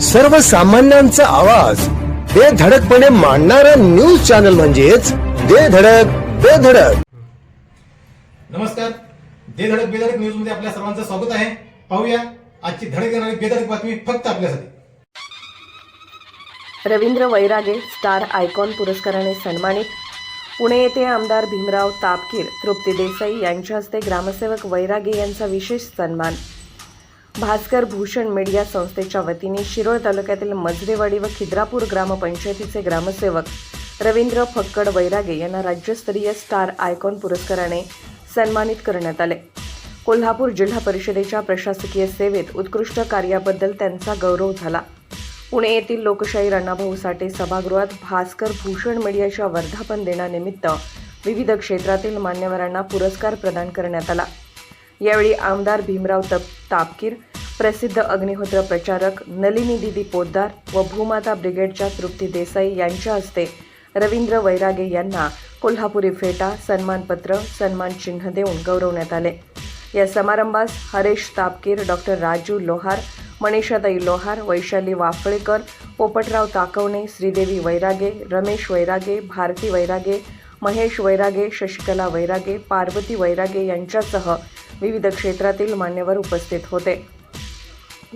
सर्वसामान्यांचा आवाज. बेधडकपणे मांडणारा न्यूज चॅनल म्हणजेच बेधडक बेधडक नमस्कार. दे धडक बेधडक न्यूजमध्ये आपल्या सर्वांचं स्वागत आहे. पाहूया आजची धडक येणारी बेधडक बातमी फक्त आपल्यासाठी. रवींद्र वैरागे स्टार आयकॉन पुरस्काराने सन्मानित. पुणे येथे आमदार भीमराव तापकीर तृप्ती देसाई यांच्या हस्ते ग्रामसेवक वैरागे यांचा विशेष सन्मान. भास्कर भूषण मीडिया संस्थेच्या वतीने शिरोळ तालुक्यातील मजरेवाडी व खिद्रापूर ग्रामपंचायतीचे ग्रामसेवक रवींद्र फक्कड वैरागे यांना राज्यस्तरीय स्टार आयकॉन पुरस्काराने सन्मानित करण्यात आले. कोल्हापूर जिल्हा परिषदेच्या प्रशासकीय सेवेत उत्कृष्ट कार्याबद्दल त्यांचा गौरव झाला. पुणे येथील लोकशाही अण्णाभाऊ साठे सभागृहात भास्कर भूषण मीडियाच्या वर्धापन दिनानिमित्त विविध क्षेत्रातील मान्यवरांना पुरस्कार प्रदान करण्यात आला. यावेळी आमदार भीमराव तप तापकीर प्रसिद्ध अग्निहोत्र प्रचारक नलिनी दिदी पोद्दार व भूमाता ब्रिगेडच्या तृप्ती देसाई यांच्या हस्ते रवींद्र वैरागे यांना कोल्हापुरी फेटा सन्मानपत्र सन्मान चिन्ह देऊन गौरवण्यात आले. या समारंभास हरेश तापकीर डॉक्टर राजू लोहार मनीषाताई लोहार वैशाली वाफळेकर पोपटराव ताकवणे श्रीदेवी वैरागे रमेश वैरागे भारती वैरागे महेश वैरागे शशिकला वैरागे पार्वती वैरागे यांच्यासह विविध क्षेत्रातील मान्यवर उपस्थित होते.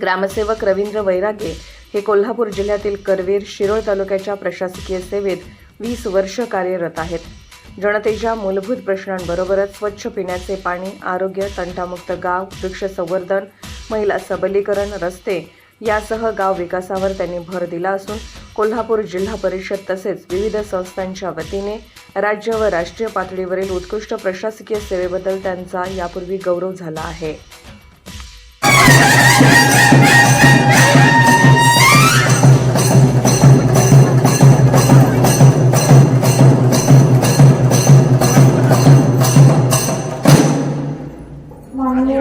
ग्रामसेवक रवींद्र वैरागे हे कोल्हापूर जिल्ह्यातील करवीर शिरोळ तालुक्याच्या प्रशासकीय सेवेत वीस वर्ष कार्यरत आहेत. जनतेच्या मूलभूत प्रश्नांबरोबरच स्वच्छ पिण्याचे पाणी आरोग्य तंटामुक्त गाव वृक्ष संवर्धन महिला सबलीकरण रस्ते यासह गाव विकासावर त्यांनी भर दिला असून कोल्हापूर जिल्हा परिषद तसेच विविध संस्थांच्या वतीने राज्य व राष्ट्रीय पातळीवरील उत्कृष्ट प्रशासकीय सेवेबद्दल त्यांचा यापूर्वी गौरव झाला आहे. माननीय